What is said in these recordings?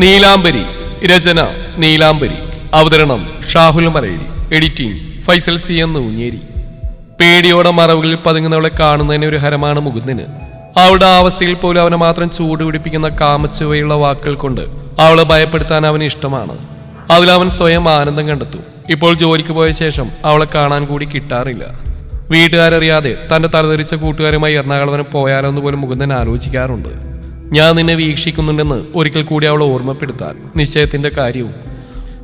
നീലാംബരി രചന നീലാംബരി. അവതരണം ഷാഹുൽ മറയിൽ എഡിറ്റിംഗ് ഫൈസൽ സി എന്ന് ഊഞ്ഞേരി പേടിയോടെ മറവുകളിൽ പതുങ്ങുന്നവളെ കാണുന്നതിന് ഒരു ഹരമാണ് മുകുന്ദന്. അവളുടെ അവസ്ഥയിൽ പോലും അവനെ മാത്രം ചൂടുപിടിപ്പിക്കുന്ന കാമച്ചുവയുള്ള വാക്കുകൾ കൊണ്ട് അവളെ ഭയപ്പെടുത്താൻ അവന് ഇഷ്ടമാണ്. അതിൽ അവൻ സ്വയം ആനന്ദം കണ്ടെത്തു. ഇപ്പോൾ ജോലിക്ക് പോയ ശേഷം അവളെ കാണാൻ കൂടി കിട്ടാറില്ല. വീട്ടുകാരറിയാതെ തന്റെ തലതെറിച്ച കൂട്ടുകാരുമായി എറണാകുളം പോയാലോ എന്ന് പോലും മുകുന്ദൻ ആലോചിക്കാറുണ്ട്. ഞാൻ നിന്നെ വീക്ഷിക്കുന്നുണ്ടെന്ന് ഒരിക്കൽ കൂടി അവളെ ഓർമ്മപ്പെടുത്താൻ നിശ്ചയത്തിന്റെ കാര്യവും.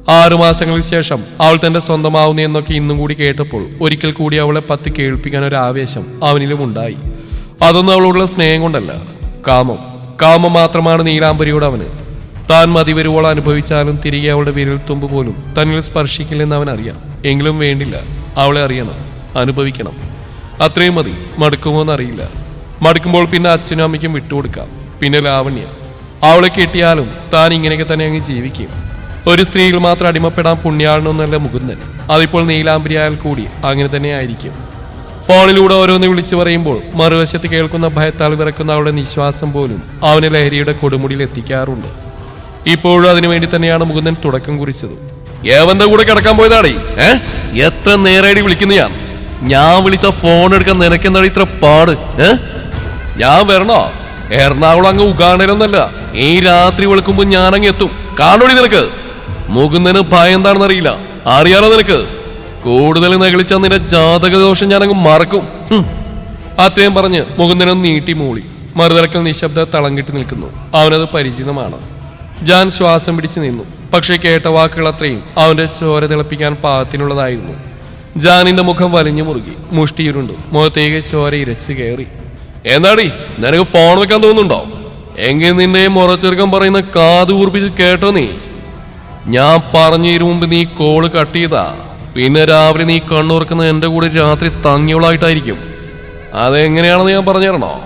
ആറുമാസങ്ങൾക്ക് ശേഷം അവൾ തന്റെ സ്വന്തമാവുന്നു എന്നൊക്കെ ഇന്നും കൂടി കേട്ടപ്പോൾ ഒരിക്കൽ കൂടി അവളെ പത്ത് കേൾപ്പിക്കാൻ ഒരു ആവേശം അവനിലും ഉണ്ടായി. അതൊന്നും അവളോടുള്ള സ്നേഹം കൊണ്ടല്ല. കാമം. കാമം മാത്രമാണ് നീലാംബരിയോട് അവന്. താൻ മതിവരുവോൾ അനുഭവിച്ചാലും തിരികെ അവളുടെ വിരൽത്തുമ്പ് പോലും തന്നിൽ സ്പർശിക്കില്ലെന്ന് അവൻ അറിയാം എങ്കിലും വേണ്ടില്ല. അവളെ അറിയണം. അനുഭവിക്കണം. അത്രയും മതി. മടുക്കുമോ എന്നറിയില്ല. മടുക്കുമ്പോൾ പിന്നെ അച്ഛനും അമ്മയ്ക്കും വിട്ടുകൊടുക്കാം. പിന്നെ ലാവണ്യ അവളെ കിട്ടിയാലും താൻ ഇങ്ങനെയൊക്കെ തന്നെ അങ്ങ് ജീവിക്കും. ഒരു സ്ത്രീയിൽ മാത്രം അടിമപ്പെടാൻ പുണ്യാളനൊന്നല്ല മുകുന്ദൻ. അതിപ്പോൾ നീലാംബരിയായാൽ കൂടി അങ്ങനെ തന്നെ ആയിരിക്കും. ഫോണിലൂടെ ഓരോന്ന് വിളിച്ചു പറയുമ്പോൾ മറുവശത്ത് കേൾക്കുന്ന ഭയത്താൽ വിറക്കുന്ന അവളുടെ നിശ്വാസം പോലും അവന് ലഹരിയുടെ കൊടുമുടിയിൽ എത്തിക്കാറുണ്ട്. ഇപ്പോഴും അതിനുവേണ്ടി തന്നെയാണ് മുകുന്ദൻ തുടക്കം കുറിച്ചത്. ഏവന്റെ കൂടെ കിടക്കാൻ പോയതാടേ. ഏ? എത്ര നേരടി വിളിക്കുന്ന ഞാൻ. ഞാൻ വിളിച്ച ഫോൺ എടുക്കാൻ നിനക്കെന്താണ് ഇത്ര പാട്? ഞാൻ വരണോ? എറണാകുളം അങ്ങ് ഉഗാണ്ടയിലൊന്നല്ല ഈ രാത്രി വെളുക്കുമ്പോ ഞാനങ്ങ് എത്തും. കാണോടി നിനക്ക്. മുകുന്ദന് ഭയം എന്താണെന്ന് അറിയില്ല അറിയാലോ നിനക്ക്. കൂടുതൽ നകളിച്ച നിന്റെ ജാതക ദോഷം ഞാനങ്ങ് മറക്കും. അദ്ദേഹം പറഞ്ഞ് മുകുന്ദനം നീട്ടി മൂളി. മറുതലക്കൽ നിശബ്ദ തളങ്കിട്ട് നിൽക്കുന്നു. അവനത് പരിചിതമാണ്. ജാൻ ശ്വാസം പിടിച്ചു നിന്നു. പക്ഷേ കേട്ട വാക്കുകൾ അത്രയും അവന്റെ ചോര തിളപ്പിക്കാൻ പാകത്തിനുള്ളതായിരുന്നു. ജാനിന്റെ മുഖം വലിഞ്ഞു മുറുകി. മുഷ്ടിയുരുണ്ടു. മുഖത്തേക്ക് ചോര ഇരച്ചു കയറി. എന്താടി? നിനക്ക് ഫോൺ വെക്കാൻ തോന്നുന്നുണ്ടോ? എങ്കിൽ നിന്റെ മുറച്ചെറുക്കം പറയുന്ന കാത് കൂർപ്പിച്ച് കേട്ടോ നീ. ഞാൻ പറഞ്ഞു തരും മുമ്പ് നീ കോൾ കട്ട് ചെയ്താ. പിന്നെ രാവിലെ നീ കണ്ണുറക്കുന്ന എന്റെ കൂടെ രാത്രി തങ്ങിയോളായിട്ടായിരിക്കും അതെങ്ങനെയാണെന്ന് ഞാൻ പറഞ്ഞു തരണോ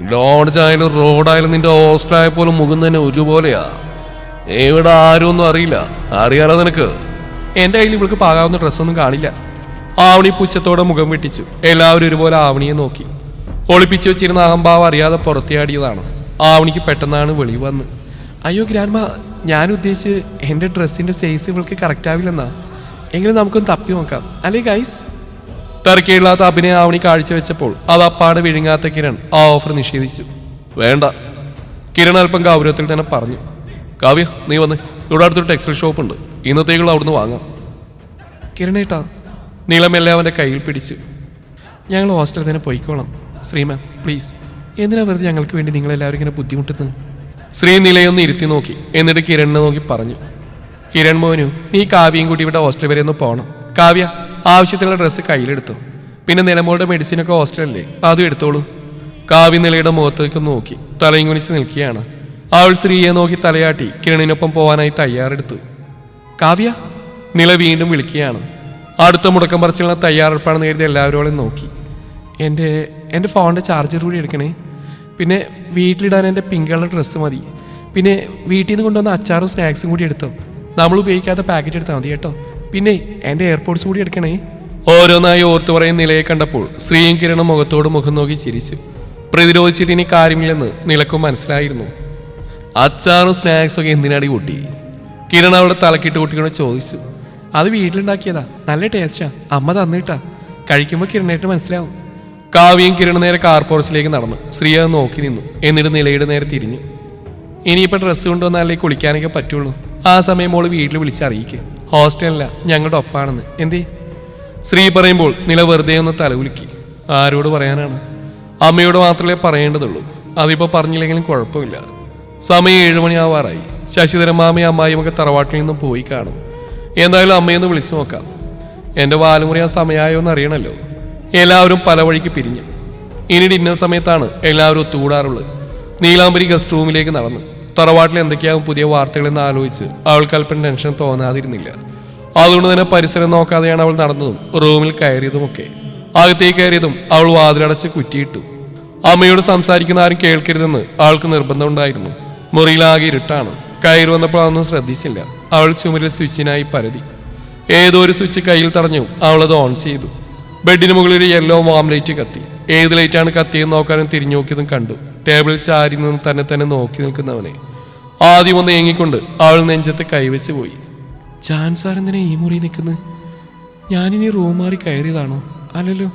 ലോഡ്ജ് ആയാലും റോഡായാലും നിന്റെ ഹോസ്റ്റലായ പോലും മുഖം തന്നെ ഒരുപോലെയാ. ഇവിടെ ആരും ഒന്നും അറിയില്ല. അറിയാലോ നിനക്ക്? എന്റെ കയ്യിൽ ഇവൾക്ക് പാകാവുന്ന ഡ്രസ്സൊന്നും കാണില്ല. ആവണി പുച്ഛത്തോടെ മുഖം വെട്ടിച്ചു. എല്ലാവരും ഒരുപോലെ ആവണിയെ നോക്കി. ഒളിപ്പിച്ചു വെച്ചിരുന്ന അഹംഭാവം അറിയാതെ പുറത്തിയാടിയതാണ്. ആവണിക്ക് പെട്ടെന്നാണ് വെളി വന്ന്. അയ്യോ ഗ്രാൻമ ഞാൻ ഉദ്ദേശിച്ച് എന്റെ ഡ്രസ്സിന്റെ സൈസ് ഇവൾക്ക് കറക്റ്റ് ആവില്ലെന്നാ. എങ്കിലും നമുക്കൊന്ന് തപ്പി നോക്കാം. അല്ലേ ഗൈസ് തിരക്കിയില്ലാത്ത അഭിനയ ആവണി കാഴ്ചവെച്ചപ്പോൾ അത് അപ്പാട് വിഴുങ്ങാത്ത കിരൺ ആ ഓഫർ നിഷേധിച്ചു. വേണ്ട. കിരൺ അല്പം ഗൗരവത്തിൽ തന്നെ പറഞ്ഞു. കാവ്യ നീ വന്ന്. ഇവിടെ അടുത്തൊരു ടെക്സ്റ്റൈൽ ഷോപ്പ് ഉണ്ട്. ഇന്നത്തേക്കുള്ള അവിടുന്ന് വാങ്ങാം. കിരണേട്ടാ നീളമെല്ലാം അവന്റെ കയ്യിൽ പിടിച്ച്. ഞങ്ങൾ ഹോസ്റ്റലിൽ തന്നെ പോയിക്കോളാം. ശ്രീ മാം പ്ലീസ് എന്തിനാ വെറുതെ ഞങ്ങൾക്ക് വേണ്ടി നിങ്ങളെല്ലാവരും ഇങ്ങനെ ബുദ്ധിമുട്ടുന്നത്? ശ്രീ നിലയൊന്ന് ഇരുത്തി നോക്കി. എന്നിട്ട് കിരണിനെ നോക്കി പറഞ്ഞു. കിരൺ മോനു നീ കാവ്യയും കൂടി ഇവിടെ ഹോസ്റ്റൽ വരെ ഒന്ന് പോകണം കാവ്യ ആവശ്യത്തിനുള്ള ഡ്രസ്സ് കയ്യിലെടുത്തു. പിന്നെ നിലമോളുടെ മെഡിസിനൊക്കെ ഹോസ്റ്റലല്ലേ അതും എടുത്തോളൂ. കാവ്യ നിലയുടെ മുഖത്തേക്ക് നോക്കി. തലയും കുനിച്ച് നിൽക്കുകയാണ്. അവൾ ശ്രീയെ നോക്കി തലയാട്ടി കിരണിനൊപ്പം പോവാനായി തയ്യാറെടുത്തു. കാവ്യ നില വീണ്ടും വിളിക്കുകയാണ്. അടുത്ത മുടക്കം പറിച്ചുള്ള തയ്യാറെടുപ്പാണ് കരുതി എല്ലാവരോടും നോക്കി. എന്റെ എന്റെ ഫോണിന്റെ ചാർജർ കൂടി എടുക്കണേ. പിന്നെ വീട്ടിലിടാൻ എന്റെ പിങ്ക് കളർ ഡ്രസ്സ് മതി. പിന്നെ വീട്ടിൽ നിന്ന് കൊണ്ടുവന്ന അച്ചാറും സ്നാക്സും കൂടി എടുത്തോ. നമ്മൾ ഉപയോഗിക്കാത്ത പാക്കറ്റ് എടുത്താൽ മതി കേട്ടോ. പിന്നെ എന്റെ എയർപോർട്ട്സ് കൂടി എടുക്കണേ. ഓരോന്നായി ഓർത്തു പറയുന്ന നിലയെ കണ്ടപ്പോൾ ശ്രീയും കിരണം മുഖത്തോട് മുഖം നോക്കി ചിരിച്ചു. പ്രതിരോധിച്ചിട്ട് ഇനി കാര്യമില്ലെന്ന് നിലക്കും മനസ്സിലായിരുന്നു. അച്ചാറും സ്നാക്സും ഒക്കെ എന്തിനാടി കൂട്ടി? കിരൺ അവളുടെ തലക്കിട്ട് കുട്ടിയോട് ചോദിച്ചു. അത് വീട്ടിലുണ്ടാക്കിയതാ. നല്ല ടേസ്റ്റാ അമ്മ തന്നിട്ടാ. കഴിക്കുമ്പോൾ കിരണേട്ട് മനസ്സിലാവും. കാവ്യം കിരണ നേരെ കാർ പോർച്ചിലേക്ക് നടന്നു. ശ്രീ അത് നോക്കി നിന്നു. എന്നിട്ട് നിലയുടെ നേരെ തിരിഞ്ഞു. ഇനിയിപ്പോൾ ഡ്രസ്സ് കൊണ്ടുവന്നാലേ കുളിക്കാനൊക്കെ പറ്റുള്ളൂ. ആ സമയം മോൾ വീട്ടിൽ വിളിച്ച് അറിയിക്കുക ഹോസ്റ്റലല്ല ഞങ്ങളുടെ ഒപ്പാണെന്ന്. എന്തേ? ശ്രീ പറയുമ്പോൾ നില വെറുതെ ഒന്ന് തലകുലുക്കി. ആരോട് പറയാനാണ്? അമ്മയോട് മാത്രമേ പറയേണ്ടതുള്ളൂ. അതിപ്പോൾ പറഞ്ഞില്ലെങ്കിലും കുഴപ്പമില്ല. സമയം ഏഴുമണിയാവാറായി ശശിധരൻ മാമയും അമ്മായിയും ഒക്കെ തറവാട്ടിൽ നിന്നും പോയി കാണും. എന്തായാലും അമ്മയൊന്ന് വിളിച്ചു നോക്കാം. എന്റെ വാലുമുറിയാൻ സമയമായോ എന്ന് എല്ലാവരും പല വഴിക്ക് പിരിഞ്ഞു. ഇനി ഡിന്നർ സമയത്താണ് എല്ലാവരും ഒത്തുകൂടാറുള്ളത്. നീലാംബരി ഗസ്റ്റ് റൂമിലേക്ക് നടന്നു. തറവാട്ടിൽ എന്തൊക്കെയാവും പുതിയ വാർത്തകളെന്ന് ആലോചിച്ച് അവൾക്ക് അല്പം ടെൻഷൻ തോന്നാതിരുന്നില്ല. അതുകൊണ്ട് തന്നെ പരിസരം നോക്കാതെയാണ് അവൾ നടന്നതും റൂമിൽ കയറിയതുമൊക്കെ. അകത്തേക്ക് കയറിയതും അവൾ വാതിലടച്ച് കുറ്റിയിട്ടു. അമ്മയോട് സംസാരിക്കുന്ന ആരും കേൾക്കരുതെന്ന് അവൾക്ക് നിർബന്ധമുണ്ടായിരുന്നു മുറിയിലാകെ ഇരുട്ടാണ്. കയറി വന്നപ്പോൾ അതൊന്നും ശ്രദ്ധിച്ചില്ല. അവൾ ചുമരിൽ സ്വിച്ചിനായി പരതി. ഏതോ ഒരു സ്വിച്ച് കയ്യിൽ തടഞ്ഞു അവളത് ഓൺ ചെയ്തു. ബെഡിന് മുകളിൽ ഒരു യെല്ലോ വാം ലൈറ്റ് കത്തി. ഏത് ലൈറ്റാണ് കത്തിയെന്ന് നോക്കാനും തിരിഞ്ഞു നോക്കിയതും കണ്ടു. ടേബിൾ ചാരി നിന്ന് തന്നെ തന്നെ നോക്കി നിൽക്കുന്നവനെ. ആദ്യം ഒന്ന് ഏങ്ങിക്കൊണ്ട് അവൾ നെഞ്ചത്ത് കൈവച്ച് പോയി. ജാൻ സാർ എന്തിനാ ഈ മുറി നിൽക്കുന്നത് ഞാനിനി റൂം മാറി കയറിയതാണോ? അല്ലല്ലോ.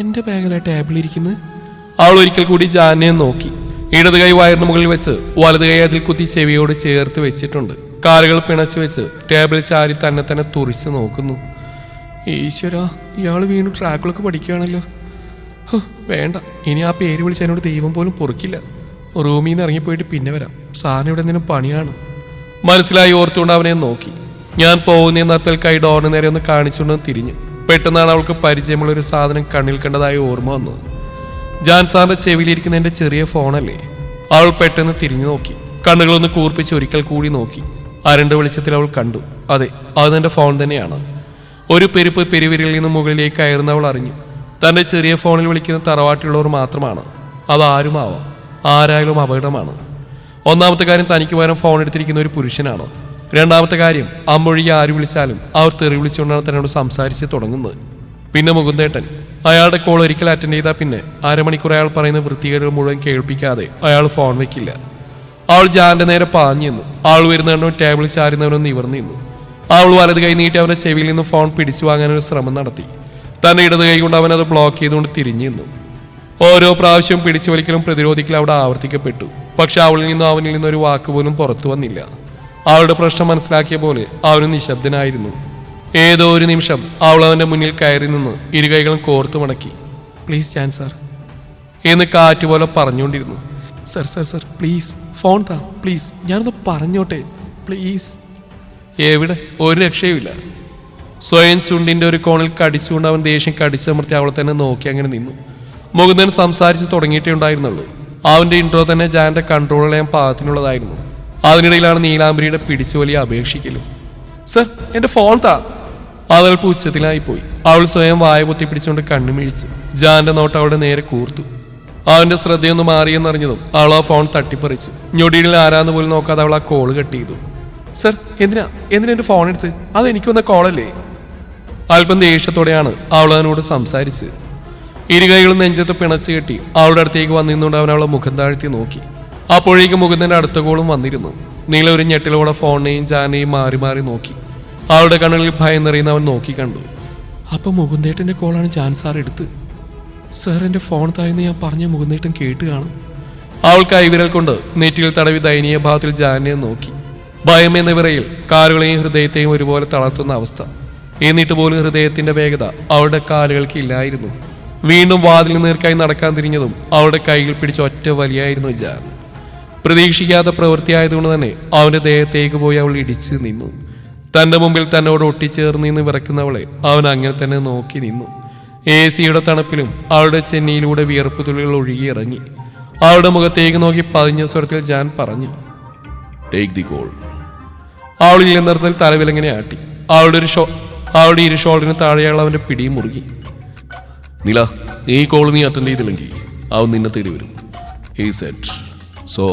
എന്റെ ബാഗിലാ ടേബിൾ ഇരിക്കുന്നത് അവൾ ഒരിക്കൽ കൂടി ജാനെ നോക്കി. ഇടത് കൈ വയറിന് മുകളിൽ വെച്ച് വലത് കൈ അതിൽ കുത്തി ചെവിയോട് ചേർത്ത് വെച്ചിട്ടുണ്ട്. കാലുകൾ പിണച്ച് വെച്ച് ടേബിൾ ചാരി തന്നെ തന്നെ തുറിച്ച് നോക്കുന്നു. ഈശ്വര ഇയാൾ വീണ്ടും ട്രാക്കുകളൊക്കെ പഠിക്കുകയാണല്ലോ. വേണ്ട. ഇനി ആ പേര് വിളിച്ച് എന്നോട് ദൈവം പോലും പൊറുക്കില്ല. റൂമിൽ നിന്ന് ഇറങ്ങിപ്പോയിട്ട് പിന്നെ വരാം. സാറിന് ഇവിടെ എന്തെങ്കിലും പണിയാണ്. മനസ്സിലായി ഓർത്തുകൊണ്ട് അവനെ നോക്കി. ഞാൻ പോകുന്ന നിർത്തൽ കൈ ഡോറിന് നേരെ ഒന്ന് കാണിച്ചുകൊണ്ട് തിരിഞ്ഞു. പെട്ടെന്നാണ് അവൾക്ക് പരിചയമുള്ള ഒരു സാധനം കണ്ണിൽ കണ്ടതായി ഓർമ്മ വന്നത്. ജാൻ സാറിന്റെ ചെവിയിലിരിക്കുന്ന എന്റെ ചെറിയ ഫോണല്ലേ? അവൾ പെട്ടെന്ന് തിരിഞ്ഞു നോക്കി. കണ്ണുകളൊന്ന് കൂർപ്പിച്ച് ഒരിക്കൽ കൂടി നോക്കി. അരണ്ട് വെളിച്ചത്തിൽ അവൾ കണ്ടു. അതെ അത് എന്റെ ഫോൺ തന്നെയാണ്. ഒരു പെരുപ്പ് പെരുവിരിൽ നിന്ന് മുകളിലേക്ക് കയറുന്നവൾ അറിഞ്ഞു. തന്റെ ചെറിയ ഫോണിൽ വിളിക്കുന്ന തറവാട്ടിലുള്ളവർ മാത്രമാണ്. അതാരുമാവാം ആരായാലും അപകടമാണ്. ഒന്നാമത്തെ കാര്യം തനിക്ക് പകരം ഫോൺ എടുത്തിരിക്കുന്ന ഒരു പുരുഷനാണ്. രണ്ടാമത്തെ കാര്യം അമ്മൊഴികെ ആര് വിളിച്ചാലും അവർ തെറി വിളിച്ചുകൊണ്ടാണ് തന്നോട് സംസാരിച്ച് തുടങ്ങുന്നത്. പിന്നെ മുകുന്ദേട്ടൻ അയാളുടെ കോൾ ഒരിക്കൽ അറ്റൻഡ് ചെയ്താൽ പിന്നെ അരമണിക്കൂർ അയാൾ പറയുന്ന വൃത്തികേടുകൾ മുഴുവൻ കേൾപ്പിക്കാതെ അയാൾ ഫോൺ വെക്കില്ല. അവൾ ജാന്റെ നേരെ പാഞ്ഞു നിന്നു. ആൾ വരുന്നവനോ ടേബിളിൽ ചാരുന്നവനോ നിവർന്നു നിന്നു. അവൾ വലത് കൈ നീട്ടി അവന്റെ ചെവിയിൽ നിന്ന് ഫോൺ പിടിച്ചു വാങ്ങാനൊരു ശ്രമം നടത്തി. തന്റെ ഇടത് കൈ കൊണ്ട് അവനത് ബ്ലോക്ക് ചെയ്തുകൊണ്ട് തിരിഞ്ഞു നിന്നു. ഓരോ പ്രാവശ്യം പിടിച്ചു വലിക്കലും പ്രതിരോധിക്കലും അവിടെ ആവർത്തിക്കപ്പെട്ടു. പക്ഷെ അവളിൽ നിന്നും അവനിൽ നിന്നും ഒരു വാക്ക് പോലും പുറത്തു വന്നില്ല. അവളുടെ പ്രശ്നം മനസ്സിലാക്കിയ പോലെ അവന് നിശബ്ദനായിരുന്നു. ഏതോ ഒരു നിമിഷം അവൾ അവന്റെ മുന്നിൽ കയറി നിന്ന് ഇരുകൈകളും കോർത്തു മടക്കി. പ്ലീസ് ഞാൻ സാർ എന്ന് കാറ്റ് പോലെ പറഞ്ഞുകൊണ്ടിരുന്നു. Sir sir sir please phone താ പ്ലീസ് ഞാനൊന്ന് പറഞ്ഞോട്ടെ. പ്ലീസ് എവിടെ? ഒരു രക്ഷയുമില്ല. സ്വയം ചുണ്ടിന്റെ ഒരു കോണിൽ കടിച്ചുകൊണ്ട് അവൻ ദേഷ്യം കടിച്ചമർത്തി അവളെ തന്നെ നോക്കി അങ്ങനെ നിന്നു. മുകുന്ദൻ സംസാരിച്ച് തുടങ്ങിയിട്ടേ ഉണ്ടായിരുന്നുള്ളൂ. അവന്റെ ഇൻട്രോ തന്നെ ജാന്റെ കൺട്രോൾ ചെയ്യാൻ പാകത്തിനുള്ളതായിരുന്നു. അതിനിടയിലാണ് നീലാംബരിയുടെ പിടിച്ചു വലിയ അപേക്ഷിക്കലും. സർ എന്റെ ഫോൺ താ. പൂച്ചത്തിലായി പോയി അവൾ സ്വയം വായ പൊത്തി പിടിച്ചുകൊണ്ട് കണ്ണുമിഴിച്ചു ജാന്റെ നോട്ട് അവളുടെ നേരെ കൂർത്തു. അവന്റെ ശ്രദ്ധയൊന്ന് മാറിയെന്നറിഞ്ഞതും അവൾ ആ ഫോൺ തട്ടിപ്പറിച്ചു. ഞൊടിയിൽ ആരാന്ന് പോലും നോക്കാതെ അവൾ ആ കോൾ കട്ട് ചെയ്തു. സർ എന്തിനാ? എന്തിനാ എന്റെ ഫോൺ എടുത്ത്? അത് എനിക്ക് വന്ന കോളല്ലേ അല്പം ദേഷ്യത്തോടെയാണ് അവൾ അവനോട് സംസാരിച്ച്. ഇരുകൈകളും നെഞ്ചത്ത് പിണച്ച് കെട്ടി അവളുടെ അടുത്തേക്ക് വന്നിരുന്നുകൊണ്ട് അവൻ അവളെ മുഖം താഴ്ത്തി നോക്കി. അപ്പോഴേക്കും മുകുന്ദന്റെ അടുത്ത കോളും വന്നിരുന്നു. നീല ഒരു ഞെട്ടിലൂടെ ഫോണിനെയും ജാനെയും മാറി മാറി നോക്കി. അവളുടെ കണ്ണുകളിൽ ഭയം നിറയുന്ന അവൻ നോക്കി കണ്ടു. അപ്പൊ മുകുന്ദേട്ടന്റെ കോളാണ് ജാൻ സാർ എടുത്ത്? സാർ എന്റെ ഫോൺ തായെന്ന് ഞാൻ പറഞ്ഞ മുകുന്ദേട്ടൻ കേട്ട് കാണും. അവൾ കൈവിരൽ കൊണ്ട് നെറ്റിയിൽ തടവി ദയനീയ ഭാവത്തിൽ ജാനെ നോക്കി. ഭയം എന്ന വിറയിൽ കാലുകളെയും ഹൃദയത്തെയും ഒരുപോലെ തളർത്തുന്ന അവസ്ഥ. എന്നിട്ട് പോലും ഹൃദയത്തിന്റെ വേഗത അവളുടെ കാലുകൾക്ക് ഇല്ലായിരുന്നു. വീണ്ടും വാതിൽ നേർക്കായി നടക്കാൻ തിരിഞ്ഞതും അവളുടെ കൈയിൽ പിടിച്ച ഒറ്റ വലിയായിരുന്നു ജാൻ. പ്രതീക്ഷിക്കാത്ത പ്രവൃത്തിയായതുകൊണ്ട് തന്നെ അവന്റെ ദേഹത്തേക്ക് പോയി അവൾ ഇടിച്ച് നിന്നു. തന്റെ മുമ്പിൽ തന്നോട് ഒട്ടിച്ചേർന്ന് നിന്ന് വിറക്കുന്നവളെ അവൻ അങ്ങനെ തന്നെ നോക്കി നിന്നു. എ സിയുടെ തണുപ്പിലും അവളുടെ ചെന്നൈയിലൂടെ വിയർപ്പ് തുള്ളികൾ ഒഴുകി ഇറങ്ങി. അവളുടെ മുഖത്തേക്ക് നോക്കി പതിഞ്ഞ സ്വരത്തിൽ ജാൻ പറഞ്ഞു ടേക്ക് ദി കോൾ അവളിൽ നിന്നിടത്തിൽ തലവിലങ്ങനെ ആട്ടി. ആളുടെ ഒരു ഷോ ആളുടെ ഇരു ഷോൾഡറിന് താഴെയുള്ള അവന്റെ പിടിയും മുറുകി. നില ഈ കോൾ നീ അറ്റൻഡ് ചെയ്തില്ലെങ്കിൽ അവൻ നിന്നെ തേടി വരും. ഈ സെറ്റ് സോ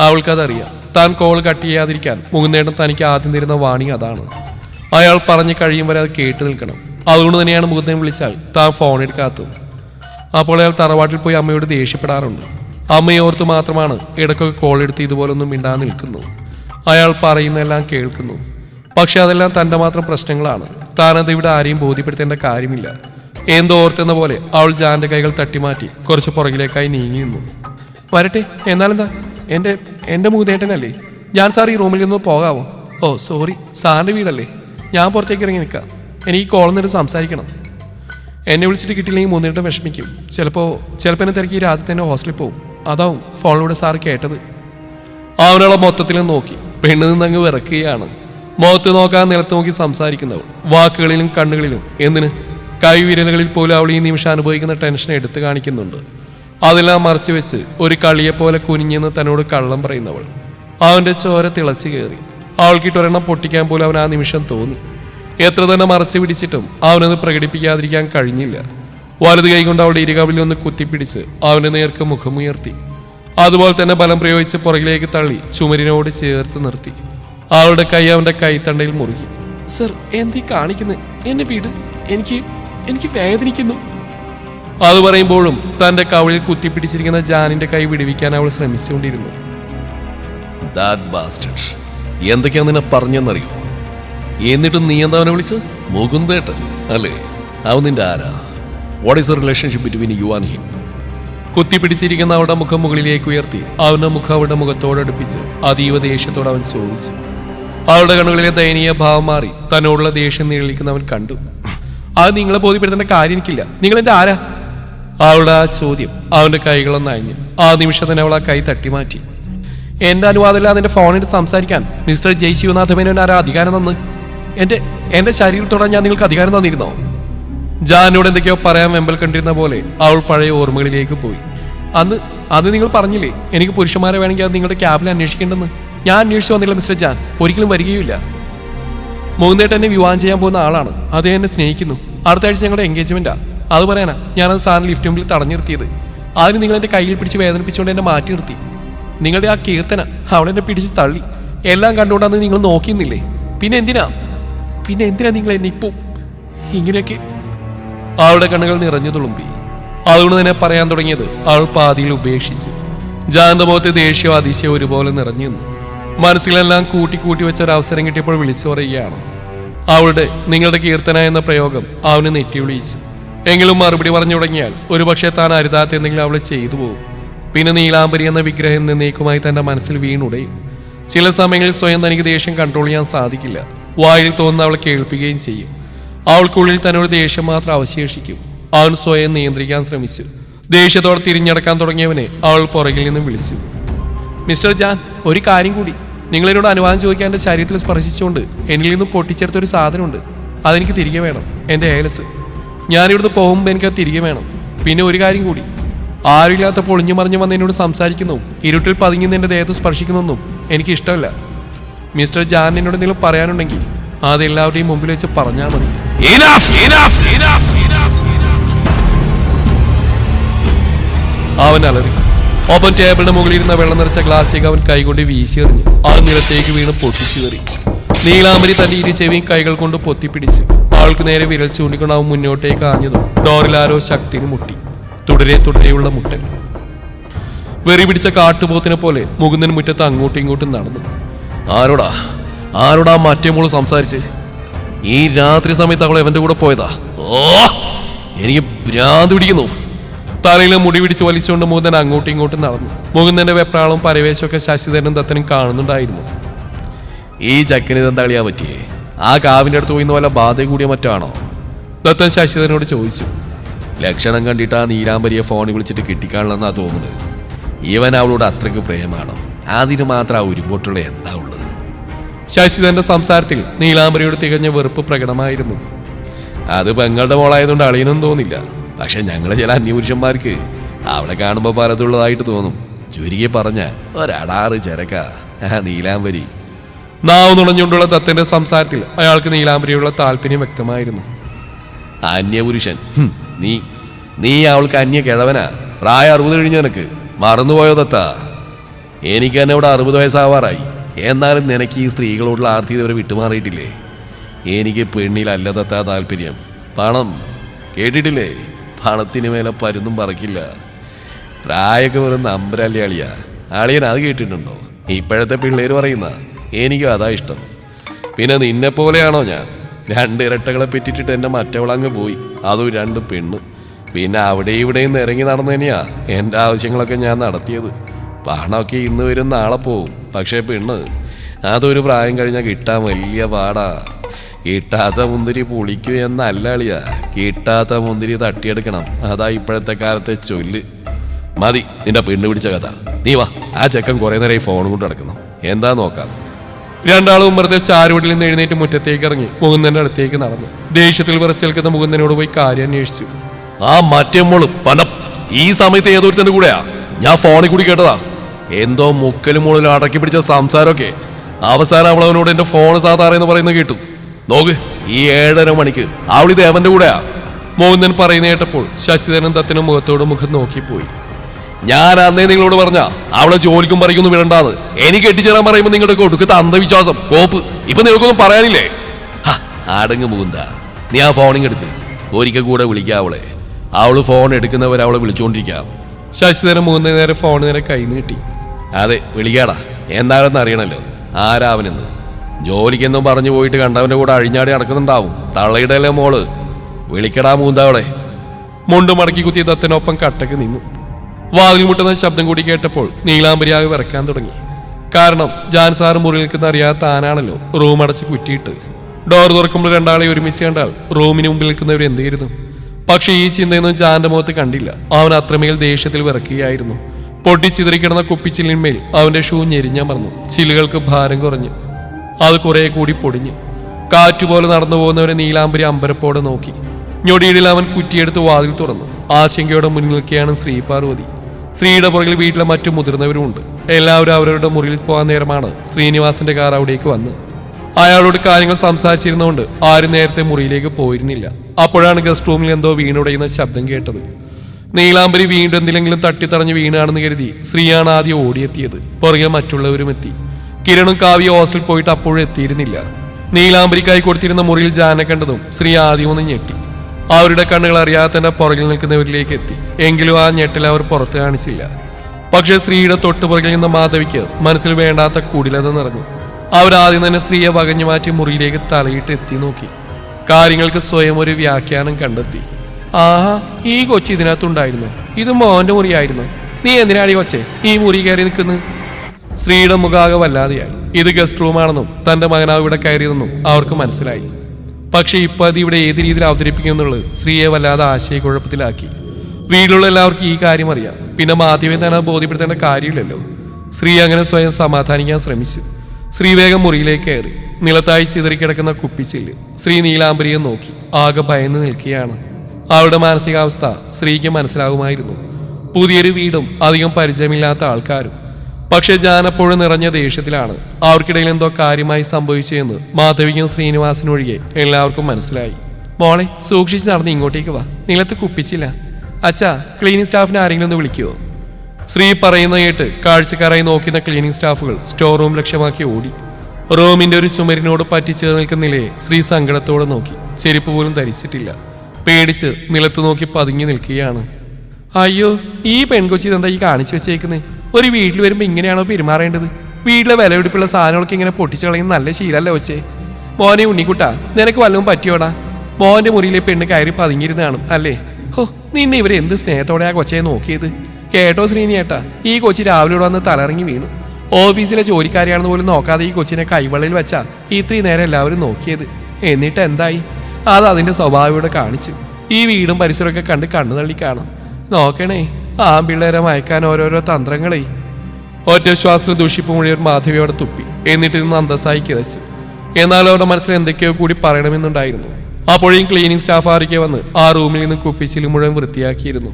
അവൾക്കതറിയാം താൻ കോൾ കട്ട് ചെയ്യാതിരിക്കാൻ മുകുന്നേട്ടൻ തനിക്ക് ആദ്യം തരുന്ന വാണി അതാണ്. അയാൾ പറഞ്ഞു കഴിയും വരെ അത് കേട്ടു നിൽക്കണം. അതുകൊണ്ട് തന്നെയാണ് മുകുന്ദൻ വിളിച്ചാൽ താൻ ഫോൺ എടുക്കാത്തത്. അപ്പോൾ അയാൾ തറവാട്ടിൽ പോയി അമ്മയോട് ദേഷ്യപ്പെടാറുണ്ട്. അമ്മയോർത്ത് മാത്രമാണ് ഇടയ്ക്കൊക്കെ കോൾ എടുത്ത് ഇതുപോലൊന്നും മിണ്ടാതെ നിൽക്കുന്നു അയാൾ പറയുന്നതെല്ലാം കേൾക്കുന്നു. പക്ഷെ അതെല്ലാം തന്റെ മാത്രം പ്രശ്നങ്ങളാണ്. താനത് ഇവിടെ ആരെയും ബോധ്യപ്പെടുത്തേണ്ട കാര്യമില്ല. എന്തോ ഓർത്തെന്ന പോലെ അവൾ ജാന്റെ കൈകൾ തട്ടിമാറ്റി കുറച്ച് പുറകിലേക്കായി നീങ്ങി നിന്നു. വരട്ടെ എന്നാലെന്താ? എന്റെ എന്റെ മൂതേട്ടനല്ലേ? ഞാൻ സാർ ഈ റൂമിൽ നിന്ന് പോകാവോ? ഓ സോറി സാറിന്റെ വീടല്ലേ? ഞാൻ പുറത്തേക്ക് ഇറങ്ങി നിൽക്കാം. എനിക്ക് ഈ കോളം നിന്നിട്ട് സംസാരിക്കണം. എന്നെ വിളിച്ചിട്ട് കിട്ടിയില്ലെങ്കിൽ മൂന്നേട്ടം വിഷമിക്കും. ചിലപ്പോൾ ചിലപ്പോൾ എന്നെ തിരക്കി രാത്രി തന്നെ ഹോസ്റ്റലിൽ പോവും. അതാവും ഫോണിലൂടെ സാർ കേട്ടത്. അവനവളെ മൊത്തത്തിൽ നോക്കി. പെണ്ണ് നിന്നങ്ങ് വിറക്കുകയാണ്. മുഖത്ത് നോക്കാൻ നിലത്ത് നോക്കി സംസാരിക്കുന്നവൾ. വാക്കുകളിലും കണ്ണുകളിലും എന്തിന്? കൈവിരലുകളിൽ പോലും അവൾ ഈ നിമിഷം അനുഭവിക്കുന്ന ടെൻഷൻ എടുത്തു കാണിക്കുന്നുണ്ട്. അതെല്ലാം മറച്ചു വെച്ച് ഒരു കളിയെപ്പോലെ കുനിഞ്ഞെന്ന് തന്നോട് കള്ളം പറയുന്നവൾ. അവന്റെ ചോര തിളച്ചു കയറി. അവൾക്കിട്ടൊരെണ്ണം പൊട്ടിക്കാൻ പോലും അവൻ ആ നിമിഷം തോന്നി. എത്ര തന്നെ മറച്ചു പിടിച്ചിട്ടും അവനത് പ്രകടിപ്പിക്കാതിരിക്കാൻ കഴിഞ്ഞില്ല. വലത് കൈകൊണ്ട് അവളുടെ ഇരുകവിളിൽ ഒന്ന് കുത്തിപ്പിടിച്ച് അവന് നേർക്ക് മുഖമുയർത്തി. അതുപോലെ തന്നെ ബലം പ്രയോഗിച്ച് പുറകിലേക്ക് തള്ളി ചുമരിനോട് ചേർത്ത് നിർത്തി. ആളുടെ കൈ അവന്റെ കൈത്തണ്ടയിൽ മുറുകി. സർ എന്തീ കാണിക്കുന്നത് എന്നെ വീട്. എനിക്ക് എനിക്ക് വേദനിക്കുന്നു. അത് പറയുമ്പോഴും തന്റെ കവളിൽ കുത്തിപ്പിടിച്ചിരിക്കുന്ന ജാനിന്റെ കൈ വിടുവിക്കാൻ അവൾ ശ്രമിച്ചുകൊണ്ടിരുന്നു. എന്തൊക്കെയാണ് നിന്നെ പറഞ്ഞെന്നറിയോ? എന്നിട്ട് നീ എന്താ അവനെ വിളിച്ചത്? മുകുന്ദേട്ടൻ അല്ലേ? അവൻ നിന്റെ ആരാ? What is relationship between you and him കുത്തിപ്പിടിച്ചിരിക്കുന്ന അവളുടെ മുഖം മുകളിലേക്ക് ഉയർത്തി. അവന്റെ മുഖം അവളുടെ മുഖത്തോടടുപ്പിച്ച് അതീവ ദേഷ്യത്തോട് അവൻ ചോദിച്ചു. അവളുടെ കണ്ണുകളിലെ ദയനീയ ഭാവം മാറി. തന്നോടുള്ള ദേഷ്യം നീളിക്കുന്നവൻ കണ്ടു. അത് നിങ്ങളെ ബോധ്യപ്പെടുത്തേണ്ട കാര്യം എനിക്കില്ല. നിങ്ങൾ എന്റെ ആരാ? അവളുടെ ആ ചോദ്യം അവന്റെ കൈകളൊന്ന് അയഞ്ഞു ആ നിമിഷം തന്നെ അവൾ ആ കൈ തട്ടി മാറ്റി. എന്റെ അനുവാദമില്ലാതെ അതിന്റെ ഫോണിൽ സംസാരിക്കാൻ മിസ്റ്റർ ജയ് ശിവനാഥ മേനോൻ ആരാ അധികാരം തന്ന്? എന്റെ എന്റെ ശരീരത്തോടെ ഞാൻ നിങ്ങൾക്ക് അധികാരം തന്നിരുന്നോ? ജാനോട് എന്തൊക്കെയോ പറയാൻ വെമ്പൽ കണ്ടിരുന്ന പോലെ അവൾ പഴയ ഓർമ്മകളിലേക്ക് പോയി. അന്ന് അത് നിങ്ങൾ പറഞ്ഞില്ലേ എനിക്ക് പുരുഷന്മാരെ വേണമെങ്കിൽ അത് നിങ്ങളുടെ ക്യാബിൽ അന്വേഷിക്കേണ്ടെന്ന്. ഞാൻ അന്വേഷിച്ചു വന്നില്ല മിസ്റ്റർ ജാൻ. ഒരിക്കലും വരികയില്ല മൂന്നേട്ട് എന്നെ വിവാഹം ചെയ്യാൻ പോകുന്ന ആളാണ്. അതേ എന്നെ സ്നേഹിക്കുന്നു. അടുത്ത ആഴ്ച ഞങ്ങളുടെ എൻഗേജ്മെന്റാ അത് പറയാനാ ഞാനത് സാറിന് ലിഫ്റ്റ് മുമ്പിൽ തടഞ്ഞു നിർത്തിയത്. അതിന് നിങ്ങൾ എന്റെ കയ്യിൽ പിടിച്ച് വേദനിപ്പിച്ചുകൊണ്ട് എന്നെ മാറ്റി നിർത്തി. നിങ്ങളുടെ ആ കീർത്തന അവളെന്നെ പിടിച്ച് തള്ളി. എല്ലാം കണ്ടുകൊണ്ടാന്ന് നിങ്ങൾ നോക്കിയിരുന്നില്ലേ? പിന്നെ എന്തിനാ? പിന്നെ എന്തിനാ നിങ്ങൾ എന്നെ ഇപ്പോ ഇങ്ങനെയൊക്കെ? അവളുടെ കണ്ണുകൾ നിറഞ്ഞു തുളുമ്പി. അതുകൊണ്ട് തന്നെ പറയാൻ തുടങ്ങിയത് അവൾ പാതിയിൽ ഉപേക്ഷിച്ചു. ജാന്തമുഖത്തെ ദേഷ്യം അതിശയം ഒരുപോലെ നിറഞ്ഞു നിന്നു. മനസ്സിലെല്ലാം കൂട്ടി കൂട്ടി വെച്ച ഒരു അവസരം കിട്ടിയപ്പോൾ വിളിച്ചു പറയുകയാണ് അവളുടെ നിങ്ങളുടെ കീർത്തന എന്ന പ്രയോഗം അവന് നെറ്റി വിളിച്ചു. എങ്കിലും മറുപടി പറഞ്ഞു തുടങ്ങിയാൽ ഒരുപക്ഷെ താൻ അരുതാത്ത എന്തെങ്കിലും അവൾ ചെയ്തു പോകും. പിന്നെ നീലാംബരി എന്ന വിഗ്രഹം നിന്നേക്കുമായി തന്റെ മനസ്സിൽ വീണുടയും. ചില സമയങ്ങളിൽ സ്വയം തനിക്ക് ദേഷ്യം കൺട്രോൾ ചെയ്യാൻ സാധിക്കില്ല. വായിൽ തോന്നുന്ന അവളെ കേൾപ്പിക്കുകയും ചെയ്യും. അവൾക്കുള്ളിൽ തന്നോട് ദേഷ്യം മാത്രം അവശേഷിക്കും. അവൻ സ്വയം നിയന്ത്രിക്കാൻ ശ്രമിച്ചു. ദേഷ്യത്തോടെ തിരിഞ്ഞടക്കാൻ തുടങ്ങിയവനെ അവൾ പുറകിൽ നിന്നും വിളിച്ചു. മിസ്റ്റർ ജാൻ ഒരു കാര്യം കൂടി. നിങ്ങൾ എന്നോട് അനുവാദം ചോദിക്കാൻ എന്റെ ശരീരത്തിൽ സ്പർശിച്ചുകൊണ്ട് എന്നിൽ നിന്ന് പൊട്ടിച്ചെടുത്ത ഒരു സാധനമുണ്ട്. അതെനിക്ക് തിരികെ വേണം എന്റെ ഏലസ് ഞാനിവിടുന്ന് പോകുമ്പോൾ എനിക്കത് തിരികെ വേണം. പിന്നെ ഒരു കാര്യം കൂടി. ആരുമില്ലാത്ത പൊളിഞ്ഞു മറിഞ്ഞു വന്ന് എന്നോട് സംസാരിക്കുന്നു ഇരുട്ടിൽ പതുങ്ങി എന്റെ ദേഹത്ത് സ്പർശിക്കുന്നൊന്നും എനിക്ക് ഇഷ്ടമല്ല. മിസ്റ്റർ ജാൻ എന്നോട് എന്തെങ്കിലും പറയാനുണ്ടെങ്കിൽ അത് എല്ലാവരുടെയും മുമ്പിൽ വെച്ച് പറഞ്ഞാൽ മതി. അവൻ അലറി. ഓപ്പൺ ടേബിളിന് മുകളിൽ ഇരുന്ന വെള്ളം നിറച്ച ഗ്ലാസ്സിലേക്ക് അവൻ കൈകൊണ്ട് വീശിയെറിഞ്ഞു ആ നിലത്തേക്ക് വീണ് പൊട്ടിച്ചു കയറി നീലാമ്പരി തന്റെ ഇരു ചെവിയും കൈകൾ കൊണ്ട് പൊത്തിപ്പിടിച്ച്. ആൾക്ക് നേരെ വിരൽ ചൂണ്ടിക്കൊണ്ട് അവൻ മുന്നോട്ടേക്ക് ആഞ്ഞതും ഡോറിൽ ആരോ ശക്തിയിൽ മുട്ടി. തുടരെ തുടരെയുള്ള മുട്ടൽ. വെറി പിടിച്ച കാട്ടുപോത്തിനെ പോലെ മുകുന്ദൻ മുറ്റത്ത് അങ്ങോട്ടും ഇങ്ങോട്ടും നടന്നു. ആരോടാ? ആരോടാ മറ്റേ മോൾ സംസാരിച്ച്? ഈ രാത്രി സമയത്ത് അവൾ എവന്റെ കൂടെ പോയതാ? ഓ! എനിക്ക് ഭ്രാന്ത് പിടിക്കുന്നു. തലയിലെ മുടി പിടിച്ച് വലിച്ചുകൊണ്ട് മുകുന്ദൻ അങ്ങോട്ടും ഇങ്ങോട്ടും നടന്നു. മുകുന്ദന്റെ വെപ്രാളും പരവേശമൊക്കെ ശശിധരനും ദത്തനും കാണുന്നുണ്ടായിരുന്നു. ഈ ചക്കിന് ഇതെന്താ കളിയാ പറ്റിയേ? ആ കാവിന്റെ അടുത്ത് പോയിന്ന് വല്ല ബാധ കൂടിയ മറ്റാണോ? ദത്തൻ ശശിധരനോട് ചോദിച്ചു. ലക്ഷണം കണ്ടിട്ട് ആ നീലാംബരിയെ ഫോണിൽ വിളിച്ചിട്ട് കിട്ടിക്കാണില്ലെന്നാ തോന്നുന്നത്. ഇവൻ അവളോട് അത്രയ്ക്ക് പ്രേമാണോ? അതിന് മാത്രം ആ ഉരുമ്പോട്ടുള്ള എന്താ ഉള്ളത്? ശശിധരന്റെ സംസാരത്തിൽ നീലാംബരിയോട് തികഞ്ഞ വെറുപ്പ് പ്രകടമായിരുന്നു. അത് പെങ്ങളുടെ മോളായതുകൊണ്ട് അളിയനൊന്നും തോന്നില്ല. പക്ഷെ ഞങ്ങളെ ചില അന്യപുരുഷന്മാർക്ക് അവളെ കാണുമ്പോൾ പലതുള്ളതായിട്ട് തോന്നും. ചുരുക്കി പറഞ്ഞ ഒരടാറ് ചെരക്ക. നീലാംബരി. നാവ് നുണഞ്ഞുകൊണ്ടുള്ള ദത്തന്റെ സംസാരത്തിൽ അയാൾക്ക് നീലാംബരിയുള്ള താല്പര്യം വ്യക്തമായിരുന്നു. അന്യപുരുഷൻ. നീ നീ അവൾക്ക് അന്യ കിഴവനാ പ്രായ അറുപത് കഴിഞ്ഞ നിനക്ക്. മറന്നുപോയോ ദത്ത? എനിക്ക് തന്നെ ഇവിടെ അറുപത് വയസ്സാവാറായി. എന്നാലും നിനക്ക് ഈ സ്ത്രീകളോടുള്ള ആർത്തി ഇതുവരെ വിട്ടുമാറിയിട്ടില്ലേ? എനിക്ക് പെണ്ണിലല്ല ദത്ത താല്പര്യം. പണം കേട്ടിട്ടില്ലേ? പണത്തിന് മേലെ പരുന്നും പറക്കില്ല. പ്രായൊക്കെ വെറും നമ്പരല്ലേ അളിയ. അളിയൻ അത് കേട്ടിട്ടുണ്ടോ? ഇപ്പോഴത്തെ പിള്ളേര് പറയുന്ന എനിക്കും അതാ ഇഷ്ടം. പിന്നെ നിന്നെ പോലെയാണോ ഞാൻ? രണ്ട് ഇരട്ടകളെ പെറ്റിട്ടിട്ട് എന്റെ മറ്റവളങ്ങ് പോയി. അതും രണ്ട് പെണ്ണ്. പിന്നെ അവിടെ ഇവിടെയും ഇറങ്ങി നടന്നു തന്നെയാ എന്റെ ആവശ്യങ്ങളൊക്കെ ഞാൻ നടത്തിയത്. പണമൊക്കെ ഇന്ന് വരും നാളെ പോവും. പക്ഷേ പെണ്ണ് അതൊരു പ്രായം കഴിഞ്ഞാൽ കിട്ടാൻ വലിയ പാടാ. കിട്ടാത്ത മുന്തിരി പുളിക്കൂ എന്നല്ല അളിയ കിട്ടാത്ത മുന്തിരി തട്ടിയെടുക്കണം. അതാ ഇപ്പോഴത്തെ കാലത്തെ ചൊല്ല്. മതി നിന്റെ പെണ്ണ് പിടിച്ച കഥ. നീ വാ ആ ചെക്കൻ കുറെ നേരം ഫോണും കൊണ്ട് നടക്കുന്നു. എന്താ നോക്കാം? രണ്ടാളും വെറുതെ ചാരുവട്ടിൽ നിന്ന് എഴുന്നേറ്റ് മുറ്റത്തേക്ക് ഇറങ്ങി മുകുന്ദന്റെ അടുത്തേക്ക് നടന്നു. ദേഷ്യത്തിൽ വിറച്ചേൽക്കുന്ന മുകുന്ദനോട് പോയി കാര്യം അന്വേഷിച്ചു. ആ മറ്റേ പനം ഈ സമയത്ത് ഏതൊരുത്തന്റെ കൂടെയാ? ഞാൻ ഫോണിൽ കൂടി കേട്ടതാ. എന്തോ മുക്കലും മുകളിലും അടക്കി പിടിച്ച സംസാരമൊക്കെ. അവസാനം അവളവനോട് എന്റെ ഫോൺ സാധാരണ എന്ന് പറയുന്നത് കേട്ടു. നോക്ക് ഈ ഏഴര മണിക്ക് അവളിത് ദേവന്റെ കൂടെയാ. മോഹനൻ പറയുന്ന കേട്ടപ്പോൾ ശശിധരൻ തത്തിന്റെ മുഖത്തോട് മുഖം നോക്കിപ്പോയി. ഞാൻ അന്നേ നിങ്ങളോട് പറഞ്ഞ അവളെ ജോലിക്കും പറിക്കൊന്നും വിടണ്ടാന്ന്. എനിക്ക് എട്ടിച്ചേരാൻ പറയുമ്പോൾ നിങ്ങളുടെ കൊടുക്കത്ത അന്ധവിശ്വാസം കോപ്പ്. ഇപ്പൊ നിങ്ങൾക്കൊന്നും പറയാനില്ലേ? അടങ്ങ് മുകുന്ത നീ ആ ഫോണിങ് എടുക്ക്. ഒരിക്കൽ കൂടെ വിളിക്കാം അവളെ. അവൾ ഫോൺ എടുക്കുന്നവരെ അവളെ വിളിച്ചുകൊണ്ടിരിക്കാം ശശിധരൻ മൂന്ന് നേരം ഫോൺ നേരെ കൈ നീട്ടി. അതെ വിളിക്കാടാ. എന്താണെന്ന് അറിയണല്ലോ. ആരാവനെന്ന് ജോലിക്കെന്നും പറഞ്ഞു പോയിട്ട് കണ്ടവന്റെ കൂടെ അഴിഞ്ഞാടി നടക്കുന്നുണ്ടാവും. തള്ളയിടല്ലേ മോൾ. വിളിക്കടാ മൂന്തവളെ മുണ്ട് മടക്കി കുത്തിയ ദത്തനൊപ്പം കട്ടക്ക് നിന്നു. വാതിൽ മുട്ടുന്ന ശബ്ദം കൂടി കേട്ടപ്പോൾ നീലാംബരിയാകെ വിറക്കാൻ തുടങ്ങി. കാരണം ജാൻ മുറിയിൽ നിൽക്കുന്ന അറിയാത്ത ആനാണല്ലോ റൂം അടച്ച് കുറ്റിയിട്ട്. ഡോർ തുറക്കുമ്പോൾ രണ്ടാളെ ഒരുമിച്ച് കണ്ടാൽ റൂമിന് മുമ്പിൽ നിൽക്കുന്നവർ എന്ത് പക്ഷെ ഈ ചിന്തയൊന്നും ജാന്റെ മുഖത്ത് കണ്ടില്ല. അവൻ അത്രമേൽ ദേഷ്യത്തിൽ വിറക്കുകയായിരുന്നു പൊട്ടിച്ചിതറിക്കിടന്ന കുപ്പിച്ചില്ലിന്മേൽ അവന്റെ ഷൂ ഞെരിഞ്ഞമർന്നു. ചില്ലുകൾക്ക് ഭാരം കുറഞ്ഞു. അത് കുറെ കൂടി പൊടിഞ്ഞു. കാറ്റുപോലെ നടന്നു പോകുന്നവരെ നീലാംബരി അമ്പരപ്പോടെ നോക്കി. ഞൊടിയിടിൽ അവൻ കുറ്റിയെടുത്ത് വാതിൽ തുറന്നു. ആശങ്കയോടെ മുന്നിൽ നിൽക്കുകയാണ് ശ്രീ പാർവതി. ശ്രീയുടെ പുറകിൽ വീട്ടിലെ മറ്റു മുതിർന്നവരും ഉണ്ട്. എല്ലാവരും അവരവരുടെ മുറിയിൽ പോകാൻ നേരമാണ് ശ്രീനിവാസന്റെ കാർ അവിടേക്ക് വന്ന് അയാളോട് കാര്യങ്ങൾ സംസാരിച്ചിരുന്നതുകൊണ്ട് ആരും നേരത്തെ മുറിയിലേക്ക് പോയിരുന്നില്ല. അപ്പോഴാണ് ഗസ്റ്റ് റൂമിൽ എന്തോ വീണുടയുന്ന ശബ്ദം കേട്ടത്. നീലാംബരി വീണ്ടും എന്തിലെങ്കിലും തട്ടിത്തടഞ്ഞ് വീണാണെന്ന് കരുതി ശ്രീയാണ് ആദ്യം ഓടിയെത്തിയത്. പുറകെ മറ്റുള്ളവരും എത്തി. കിരണും കാവ്യ ഹോസ്റ്റലിൽ പോയിട്ട് അപ്പോഴും എത്തിയിരുന്നില്ല. നീലാംബരിക്കായി കൊടുത്തിരുന്ന മുറിയിൽ ജാനെ കണ്ടതും ശ്രീ ആദ്യം ഒന്ന് ഞെട്ടി. അവരുടെ കണ്ണുകൾ അറിയാതെ തന്നെ പുറകിൽ നിൽക്കുന്നവരിലേക്ക് എത്തി. എങ്കിലും ആ ഞെട്ടൽ അവർ പുറത്ത് കാണിച്ചില്ല. പക്ഷേ സ്ത്രീയുടെ തൊട്ടു പുറകിൽ നിന്ന മാധവിക്ക് മനസ്സിൽ വേണ്ടാത്ത കൂടിലത നിറഞ്ഞു. അവരാദ്യം തന്നെ സ്ത്രീയെ വകഞ്ഞു മാറ്റി മുറിയിലേക്ക് തലയിട്ട് എത്തി നോക്കി. കാര്യങ്ങൾക്ക് സ്വയം ഒരു വ്യാഖ്യാനം കണ്ടെത്തി. ആഹാ ഈ കൊച്ചി ഇതിനകത്തുണ്ടായിരുന്നു. ഇത് മോന്റെ മുറിയായിരുന്നു. നീ എന്തിനാടി കൊച്ചേ ഈ മുറി കയറി നിൽക്കുന്നത് സ്ത്രീയുടെ മുഖാകെ വല്ലാതെയായി ഇത് ഗസ്റ്റ് റൂമാണെന്നും തന്റെ മകനാവ് ഇവിടെ കയറിയതെന്നും അവർക്ക് മനസ്സിലായി. പക്ഷേ ഇപ്പൊ അത് ഇവിടെ ഏത് രീതിയിൽ അവതരിപ്പിക്കുമെന്നുള്ളത് സ്ത്രീയെ വല്ലാതെ ആശയക്കുഴപ്പത്തിലാക്കി. വീട്ടിലുള്ള എല്ലാവർക്കും ഈ കാര്യം അറിയാം. പിന്നെ മാധ്യമം തന്നെ ബോധ്യപ്പെടുത്തേണ്ട കാര്യമില്ലല്ലോ. സ്ത്രീ അങ്ങനെ സ്വയം സമാധാനിക്കാൻ ശ്രമിച്ചു. സ്ത്രീ വേഗം മുറിയിലേക്ക് കയറി. നിലത്തായി ചിതറിക്കിടക്കുന്ന കുപ്പിച്ചില്ല് ശ്രീ നീലാംബരിയെ നോക്കി. ആകെ ഭയന്ന് നിൽക്കുകയാണ്. അവളുടെ മാനസികാവസ്ഥ സ്ത്രീക്ക് മനസ്സിലാകുമായിരുന്നു. പുതിയൊരു വീടും അധികം പരിചയമില്ലാത്ത ആൾക്കാരും പക്ഷെ ജാനപ്പോഴും നിറഞ്ഞ ദേഷ്യത്തിലാണ്. അവർക്കിടയിൽ എന്തോ കാര്യമായി സംഭവിച്ചതെന്ന് മാധവിക്കും ശ്രീനിവാസനും ഒഴികെ എല്ലാവർക്കും മനസ്സിലായി. മോളെ സൂക്ഷിച്ച് നടന്ന് ഇങ്ങോട്ടേക്ക് വാ. നിലത്ത് കുപ്പിച്ചില്ല. അച്ഛാ ക്ലീനിങ് സ്റ്റാഫിനെ ആരെങ്കിലും ഒന്ന് വിളിക്കുവോ? ശ്രീ പറയുന്ന കേട്ട് കാഴ്ചക്കാരായി നോക്കുന്ന ക്ലീനിങ് സ്റ്റാഫുകൾ സ്റ്റോർ റൂം ലക്ഷ്യമാക്കി ഓടി. റൂമിന്റെ ഒരു ചുമരിനോട് പറ്റിച്ചേർ നിൽക്കുന്ന നിലയെ ശ്രീ സങ്കടത്തോടെ നോക്കി. ചെരുപ്പ് പോലും ധരിച്ചിട്ടില്ല. പേടിച്ച് നിലത്ത് നോക്കി പതുങ്ങി നിൽക്കുകയാണ്. അയ്യോ ഈ പെൺകൊച്ചി ഇതെന്താ ഈ കാണിച്ചു വെച്ചേക്കുന്നത് ഒരു വീട്ടിൽ വരുമ്പോൾ ഇങ്ങനെയാണോ പെരുമാറേണ്ടത്? വീട്ടിലെ വിലപിടിപ്പുള്ള സാധനങ്ങളൊക്കെ ഇങ്ങനെ പൊട്ടിച്ചു കളയുന്ന നല്ല ശീലമല്ല വെച്ചേ മോനെ ഉണ്ണിക്കുട്ടാ നിനക്ക് വല്ലതും പറ്റിയോടാ? മോന്റെ മുറിയിലെ പെണ്ണ് കയറി പതുങ്ങിയിരുന്ന് കാണും അല്ലേ? ഹോ നിന്നെ ഇവരെ എന്ത് സ്നേഹത്തോടെ ആ കൊച്ചയെ നോക്കിയത്? കേട്ടോ ശ്രീനി ഏട്ടാ ഈ കൊച്ചി രാവിലെ ഇവിടെ വന്ന് തലറങ്ങി വീണു. ഓഫീസിലെ ജോലിക്കാരിയാണെന്ന് പോലും നോക്കാതെ ഈ കൊച്ചിനെ കൈവെള്ളയിൽ വെച്ചാ ഇത്രയും നേരം എല്ലാവരും നോക്കിയത്. എന്നിട്ട് എന്തായി? അത് അതിന്റെ സ്വഭാവം ഇവിടെ കാണിച്ചു. ഈ വീടും പരിസരമൊക്കെ കണ്ട് കണ്ണു തള്ളി കാണും നോക്കണേ ആ പിള്ളേരെ മയക്കാൻ ഓരോരോ തന്ത്രങ്ങളെ. ഒറ്റ ശ്വാസത്തിൽ ദൂഷിപ്പ് മുഴുവൻ മാധവിയോടെ തുപ്പി. എന്നിട്ട് ഇരുന്ന് അന്തസ്സായി കിതച്ചു. എന്നാൽ അവരുടെ മനസ്സിൽ എന്തൊക്കെയോ കൂടി പറയണമെന്നുണ്ടായിരുന്നു. അപ്പോഴും ക്ലീനിങ് സ്റ്റാഫ് ആരൊക്കെ വന്ന് ആ റൂമിൽ നിന്ന് കുപ്പിച്ചിൽ മുഴുവൻ വൃത്തിയാക്കിയിരുന്നു.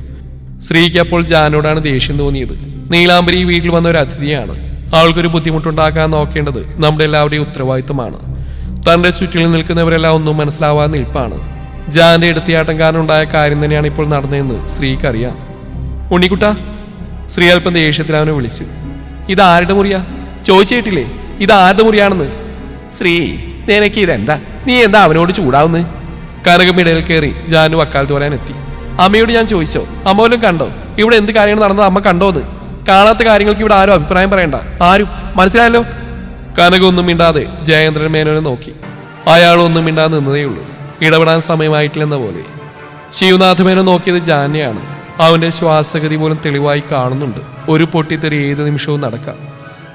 സ്ത്രീക്ക് അപ്പോൾ ജാനോടാണ് ദേഷ്യം തോന്നിയത്. നീലാംബരി വീട്ടിൽ വന്ന ഒരു അതിഥിയാണ്. അവൾക്കൊരു ബുദ്ധിമുട്ടുണ്ടാക്കാൻ നോക്കേണ്ടത് നമ്മുടെ എല്ലാവരുടെയും ഉത്തരവാദിത്തമാണ് തന്റെ ചുറ്റിലും നിൽക്കുന്നവരെല്ലാം ഒന്നും മനസ്സിലാവാൻ നിൽപ്പാണ്. ജാന്റെ എടുത്തിയാട്ടം കാരണം ഉണ്ടായ കാര്യം തന്നെയാണ് ഇപ്പോൾ നടന്നതെന്ന് സ്ത്രീക്കറിയാം ഉണ്ണിക്കുട്ട ശ്രീയൽപ്പന്റെ ഏഷ്യത്തിൽ അവനെ വിളിച്ചു. ഇത് ആരുടെ മുറിയാ? ചോദിച്ചിട്ടില്ലേ? ആരുടെ മുറിയാണെന്ന്? ശ്രീ നിനക്ക് ഇതെന്താ? നീ എന്താ അവനോട് ചൂടാവുന്നു? കനകമിടയിൽ കയറി ജാനു വക്കാലത്ത് പറയാൻ എത്തി അമ്മയോട് ഞാൻ ചോദിച്ചോ അമ്മ പോലും കണ്ടോ? ഇവിടെ എന്ത് കാര്യങ്ങൾ നടന്നത് അമ്മ കണ്ടോന്ന്? കാണാത്ത കാര്യങ്ങൾക്ക് ഇവിടെ ആരും അഭിപ്രായം പറയണ്ട. ആരും? മനസ്സിലായല്ലോ? കനകൊന്നും മിണ്ടാതെ ജയേന്ദ്രൻ മേനോനെ നോക്കി. അയാളൊന്നും മിണ്ടാതെ നിന്നതേ ഉള്ളൂ ഇടപെടാൻ സമയമായിട്ടില്ലെന്ന പോലെ. ശിവനാഥ് മേനോൻ നോക്കിയത് ജാന്യയാണ്. അവന്റെ ശ്വാസഗതി പോലും തെളിവായി കാണുന്നുണ്ട്. ഒരു പൊട്ടിത്തെറി ഏത് നിമിഷവും നടക്കാം.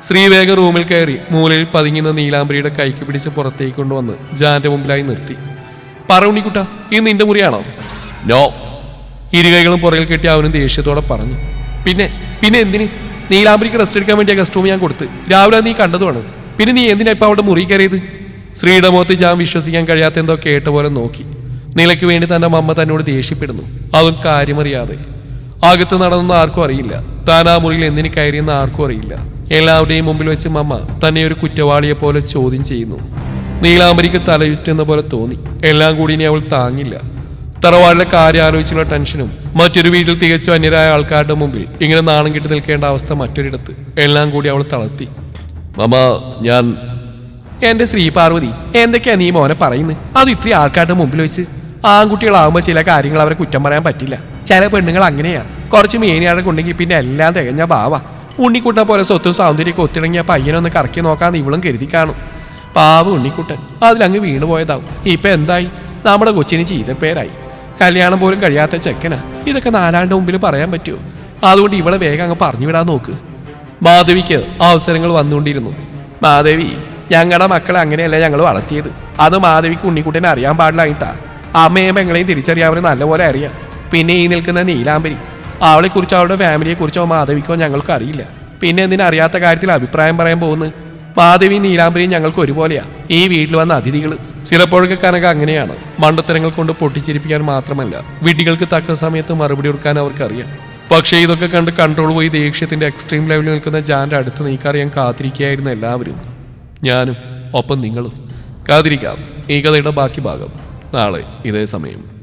ശ്രീവേഗ റൂമിൽ കയറി മൂലയിൽ പതുങ്ങുന്ന നീലാംബരിയുടെ കൈക്ക് പിടിച്ച് പുറത്തേക്ക് കൊണ്ടുവന്ന് ജാന്റെ മുമ്പിലായി നിർത്തി. പറ ഉണ്ണിക്കുട്ട ഇത് നിന്റെ മുറിയാണോ? നോ. ഇരുകൈകളും പുറകിൽ കെട്ടി അവനും ദേഷ്യത്തോടെ പറഞ്ഞു. പിന്നെ പിന്നെ എന്തിന്? നീലാംബരിക്ക് റെസ്റ്റ് എടുക്കാൻ വേണ്ടിയ കസ്റ്റൂം ഞാൻ കൊടുത്ത്. രാവിലെ നീ കണ്ടതുമാണ്. പിന്നെ നീ എന്തിനാ ഇപ്പൊ അവിടെ മുറി കയറിയത്? ശ്രീയുടെ മുഖത്ത് ഞാൻ വിശ്വസിക്കാൻ കഴിയാത്ത എന്തോ കേട്ട പോലെ നോക്കി. നിലയ്ക്ക് വേണ്ടി തന്റെ മമ്മ തന്നോട് ദേഷ്യപ്പെടുന്നു. അതും കാര്യമറിയാതെ. അകത്ത് നടന്നെന്ന് ആർക്കും അറിയില്ല. താൻ ആ മുറിയിൽ എന്തിന് കയറിയെന്ന് ആർക്കും അറിയില്ല. എല്ലാവരുടെയും മുമ്പിൽ വെച്ച് മമ്മ തന്നെ ഒരു കുറ്റവാളിയെ പോലെ ചോദ്യം ചെയ്യുന്നു. നീലാംബരിക്ക് തലയുറ്റുന്ന പോലെ തോന്നി. എല്ലാം കൂടി ഇനി അവൾ താങ്ങില്ല. തറവാടിലെ കാര്യം ആലോചിച്ചുള്ള ടെൻഷനും മറ്റൊരു വീട്ടിൽ തികച്ചു അന്യരായ ആൾക്കാരുടെ മുമ്പിൽ ഇങ്ങനെ നാണം കിട്ടി നിൽക്കേണ്ട അവസ്ഥ മറ്റൊരിടത്ത് എല്ലാം കൂടി അവൾ തളർത്തി. മമ ഞാൻ എന്റെ ശ്രീ പാർവതി എന്തൊക്കെയാ നീ മോനെ പറയുന്നത് അത് ഇത്രയും ആൾക്കാരുടെ മുമ്പിൽ വെച്ച് ആൺകുട്ടികളാവുമ്പോൾ ചില കാര്യങ്ങൾ അവരെ കുറ്റം പറയാൻ പറ്റില്ല. ചില പെണ്ണുങ്ങൾ അങ്ങനെയാ. കുറച്ച് മേനിയാടെ ഉണ്ടെങ്കിൽ പിന്നെ എല്ലാം തികഞ്ഞ ഭാവ. ഉണ്ണിക്കുട്ടനെ പോലെ സ്വത്തും സൗന്ദര്യമൊക്കെ ഒത്തിണങ്ങിയ പയ്യനൊന്ന് കറക്കി നോക്കാന്ന് ഇവളും കരുതി കാണും. പാവ ഉണ്ണിക്കുട്ടൻ. അതിലങ്ങ് വീണുപോയതാവും ഇപ്പൊ എന്തായി? നമ്മുടെ കൊച്ചിന് ചീതപ്പേരായി കല്യാണം പോലും കഴിയാത്ത ചെക്കനാ. ഇതൊക്കെ നാലാണ്ട് മുമ്പിൽ പറയാൻ പറ്റുമോ അതുകൊണ്ട് ഇവളെ വേഗം അങ്ങ് പറഞ്ഞു വിടാൻ നോക്ക്. മാധവിക്ക് അവസരങ്ങൾ വന്നുകൊണ്ടിരുന്നു. മാധവി ഞങ്ങളുടെ മക്കളെ അങ്ങനെയല്ല ഞങ്ങൾ വളർത്തിയത്. അത് മാധവിക്ക് ഉണ്ണിക്കുട്ടനെ അറിയാൻ പാടില്ലായിട്ടാ അമ്മയും പെങ്ങളെയും തിരിച്ചറിയാവുന്ന നല്ലപോലെ അറിയാം. പിന്നെ ഈ നിൽക്കുന്ന നീലാംബരി. അവളെക്കുറിച്ചോ അവളുടെ ഫാമിലിയെക്കുറിച്ചോ മാധവിക്കോ ഞങ്ങൾക്ക് അറിയില്ല. പിന്നെ എന്തിനാ അറിയാത്ത കാര്യത്തിൽ അഭിപ്രായം പറയാൻ പോകുന്നു? മാധവി നീലാംബരിയും ഞങ്ങൾക്ക് ഒരുപോലെയാ. ഈ വീട്ടിൽ വന്ന അതിഥികൾ ചിലപ്പോഴൊക്കെ കനക അങ്ങനെയാണ്. മണ്ടത്തരങ്ങൾ കൊണ്ട് പൊട്ടിച്ചിരിപ്പിക്കാൻ മാത്രമല്ല വിഡ്ഢികൾക്ക് തക്ക സമയത്ത് മറുപടി കൊടുക്കാൻ അവർക്കറിയാം. പക്ഷേ ഇതൊക്കെ കണ്ട് കൺട്രോൾ പോയി ദേഷ്യത്തിന്റെ എക്സ്ട്രീം ലെവലിൽ നിൽക്കുന്ന ജാന്റെ അടുത്ത് നീക്കറിയാൻ കാത്തിരിക്കുകയായിരുന്നു എല്ലാവരും. ഞാനും ഒപ്പം നിങ്ങളും. കാത്തിരിക്കാം. ഈ കഥയുടെ ബാക്കി ഭാഗം. നാളെ ഇതേ സമയം.